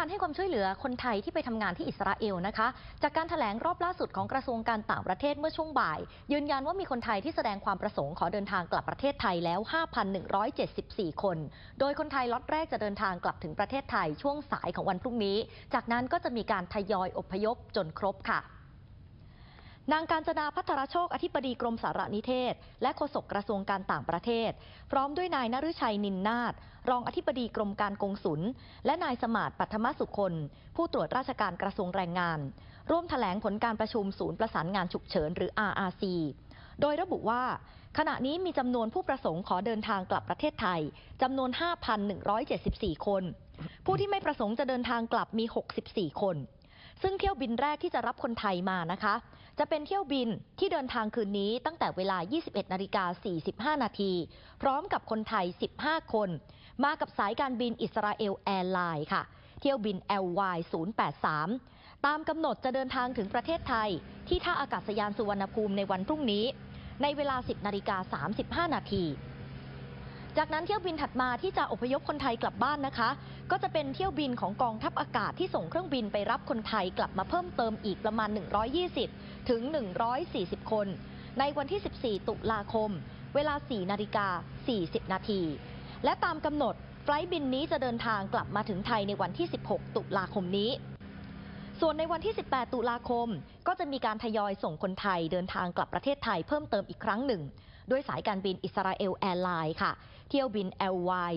การให้ความช่วยเหลือคนไทยที่ไปทำงานที่อิสราเอลนะคะ จากการถแถลงรอบล่าสุดของกระทรวงการต่างประเทศเมื่อช่วงบ่าย ยืนยันว่ามีคนไทยที่แสดงความประสงค์ขอเดินทางกลับประเทศไทยแล้ว 5,174 คน โดยคนไทยล็อตแรกจะเดินทางกลับถึงประเทศไทยช่วงสายของวันพรุ่งนี้ จากนั้นก็จะมีการทยอยอพยพจนครบค่ะ นางการจนาพัทรโชค อธิบดีกรมสารนิเทศ และโฆษกกระทรวงการต่างประเทศ พร้อมด้วยนายนฤชัยนินนาฏรองอธิบดีกรมการกงสุล และนายสมาร์ทปัทมสุคน ผู้ตรวจราชการกระทรวงแรงงาน ร่วมถแถลงผลการประชุมศูนย์ประสานงานฉุกเฉินหรือ RRC โดยระบุว่า ขณะนี้มีจำนวนผู้ประสงค์ขอเดินทางกลับประเทศไทยจำนวน 5,174 คน ผู้ที่ไม่ประสงค์จะเดินทางกลับมี 64 คน ซึ่งเที่ยวบินแรกที่จะรับคนไทยมานะคะ จะเป็นเที่ยวบินที่เดินทางคืนนี้ตั้งแต่เวลา 21นาฬิกา45 นาที พร้อมกับคนไทย 15 คน มากับสายการบินอิสราเอลแอร์ไลน์ค่ะ เที่ยวบิน LY 083 ตามกำหนดจะเดินทางถึงประเทศไทย ที่ท่าอากาศยานสุวรรณภูมิในวันพรุ่งนี้ ในเวลา 10นาฬิกา35 นาทีจากนั้นเที่ยวบินถัดมาที่จะอพยพคนไทยกลับบ้านนะคะ ก็จะเป็นเที่ยวบินของกองทัพอากาศที่ส่งเครื่องบินไปรับคนไทยกลับมาเพิ่มเติมอีกประมาณ 120 ถึง 140 คน ในวันที่ 14 ตุลาคม เวลา 4 นาฬิกา 40 นาที และตามกำหนดไฟลท์บินนี้จะเดินทางกลับมาถึงไทยในวันที่ 16 ตุลาคมนี้ส่วนในวันที่ 18 ตุลาคม ก็จะมีการทยอยส่งคนไทยเดินทางกลับประเทศไทยเพิ่มเติมอีกครั้งหนึ่ง ด้วยสายการบินอิสราเอลแอร์ไลน์ค่ะ เที่ยวบิน LY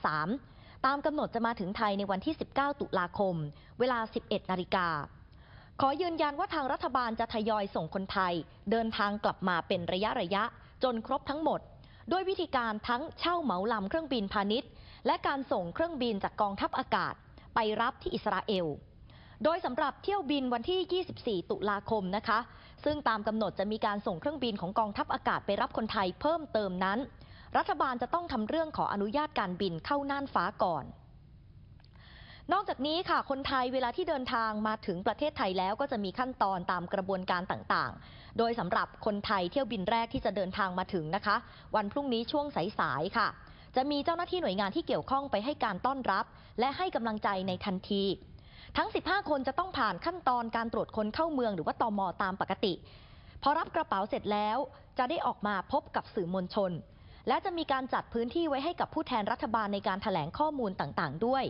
083 ตามกำหนดจะมาถึงไทยในวันที่ 19 ตุลาคม เวลา 11 นาฬิกา ขอยืนยันว่าทางรัฐบาลจะทยอยส่งคนไทย เดินทางกลับมาเป็นระยะระยะ จนครบทั้งหมด ด้วยวิธีการทั้งเช่าเหมาลำเครื่องบินพาณิชย์ และการส่งเครื่องบินจากกองทัพอากาศ ไปรับที่อิสราเอล โดยสำหรับเที่ยวบินวันที่ 24 ตุลาคมนะคะ ซึ่งตามกำหนดจะมีการส่งเครื่องบินของกองทัพอากาศไปรับคนไทยเพิ่มเติมนั้น รัฐบาลจะต้องทำเรื่องขออนุญาตการบินเข้าน่านฟ้าก่อน นอกจากนี้ค่ะ คนไทยเวลาที่เดินทางมาถึงประเทศไทยแล้วก็จะมีขั้นตอนตามกระบวนการต่างๆ โดยสำหรับคนไทยเที่ยวบินแรกที่จะเดินทางมาถึงนะคะ วันพรุ่งนี้ช่วงสายๆค่ะ จะมีเจ้าหน้าที่หน่วยงานที่เกี่ยวข้องไปให้การต้อนรับ และให้กำลังใจในทันทีทั้ง 15 คนจะต้องผ่านขั้นตอนการตรวจคนเข้าเมืองหรือว่าตอมอตามปกติ พอรับกระเป๋าเสร็จแล้ว จะได้ออกมาพบกับสื่อมวลชน และจะมีการจัดพื้นที่ไว้ให้กับผู้แทนรัฐบาลในการถแถลงข้อมูลต่างๆ ด้วย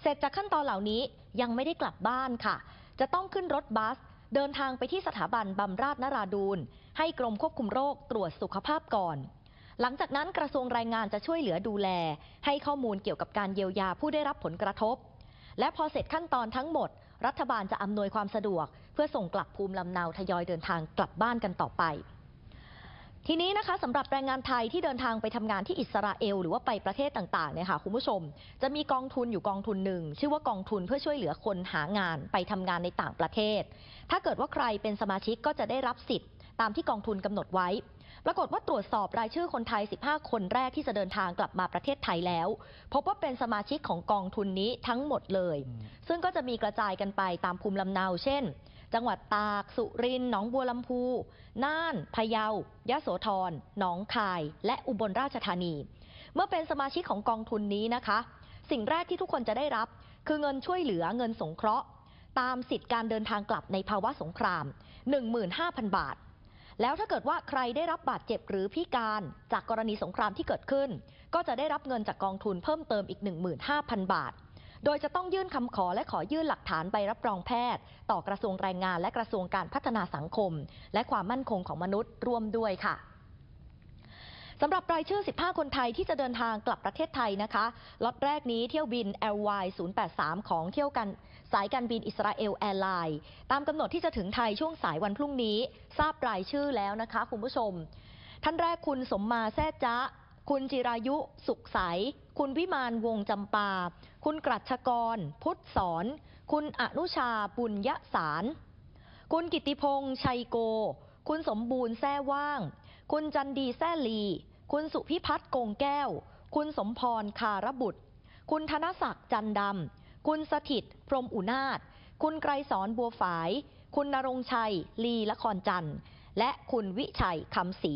เสร็จจากขั้นตอนเหล่านี้ยังไม่ได้กลับบ้านค่ะ จะต้องขึ้นรถบัส เดินทางไปที่สถาบันบำราศนราดูนให้กรมควบคุมโรคตรวจสุขภาพก่อน หลังจากนั้นกระทรวงแรงงานจะช่วยเหลือดูแล ให้ข้อมูลเกี่ยวกับการเยียวยาผู้ได้รับผลกระทบ และพอเสร็จขั้นตอนทั้งหมด รัฐบาลจะอำนวยความสะดวก เพื่อส่งกลับภูมิลำเนาทยอยเดินทางกลับบ้านกันต่อไป ทีนี้นะคะสำหรับแรงงานไทยที่เดินทางไปทำงานที่อิสราเอล หรือว่าไปประเทศต่างๆเนี่ยค่ะคุณผู้ชม จะมีกองทุนอยู่กองทุนหนึ่ง ชื่อว่ากองทุนเพื่อช่วยเหลือคนหางานไปทำงานในต่างประเทศ ถ้าเกิดว่าใครเป็นสมาชิกก็จะได้รับสิทธิ์ตามที่กองทุนกำหนดไว้ ปรากฏว่าตรวจสอบรายชื่อคนไทย 15 คนแรกที่จะเดินทางกลับมาประเทศไทยแล้ว พบว่าเป็นสมาชิกของกองทุนนี้ทั้งหมดเลย ซึ่งก็จะมีกระจายกันไปตามภูมิลำเนา เช่น จังหวัดตาก สุรินทร์หนองบัวลำพู น่าน พะเยา ยะโสธร หนองคาย และอุบลราชธานี เมื่อเป็นสมาชิกของกองทุนนี้นะคะ สิ่งแรกที่ทุกคนจะได้รับ คือเงินช่วยเหลือเงินสงเคราะห์ ตามสิทธิการเดินทางกลับในภาวะสงคราม 15,000 บาท แล้วถ้าเกิดว่าใครได้รับบาดเจ็บหรือพิการจากกรณีสงครามที่เกิดขึ้น ก็จะได้รับเงินจากกองทุนเพิ่มเติมอีก 15,000 บาท โดยจะต้องยื่นคำขอและขอยื่นหลักฐานใบรับรองแพทย์ ต่อกระทรวงแรงงานและกระทรวงการพัฒนาสังคม และความมั่นคงของมนุษย์ร่วมด้วยค่ะสำหรับรายชื่อ 15 คนไทยที่จะเดินทางกลับประเทศไทยนะคะ ล็อตแรกนี้เที่ยวบิน LY 083 ของเที่ยวกันสายการบินอิสราเอลแอร์ไลน์ตามกำหนดที่จะถึงไทยช่วงสายวันพรุ่งนี้ ทราบรายชื่อแล้วนะคะคุณผู้ชม ท่านแรกคุณสมมาแซ่จ๊ะ คุณจิรายุสุขใส คุณวิมานวงจำปา คุณกรัชกร พุทธสอน คุณอนุชาปุญยสาร คุณกิติพงษ์ชัยโก คุณสมบูรณ์แซ่ว่าง คุณจันดีแซ่ลี คุณสุพิพัฒน์กงแก้ว คุณสมพรคารบุตร คุณธนศักดิ์จันดำ คุณสถิตพรมอุนาถคุณไกรสอนบัวฝาย คุณนรงชัย ลีละครจันทร์ และคุณวิชัยคำศรี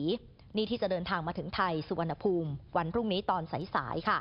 นี่ที่จะเดินทางมาถึงไทยสุวรรณภูมิวันพรุ่งนี้ตอนสายๆค่ะ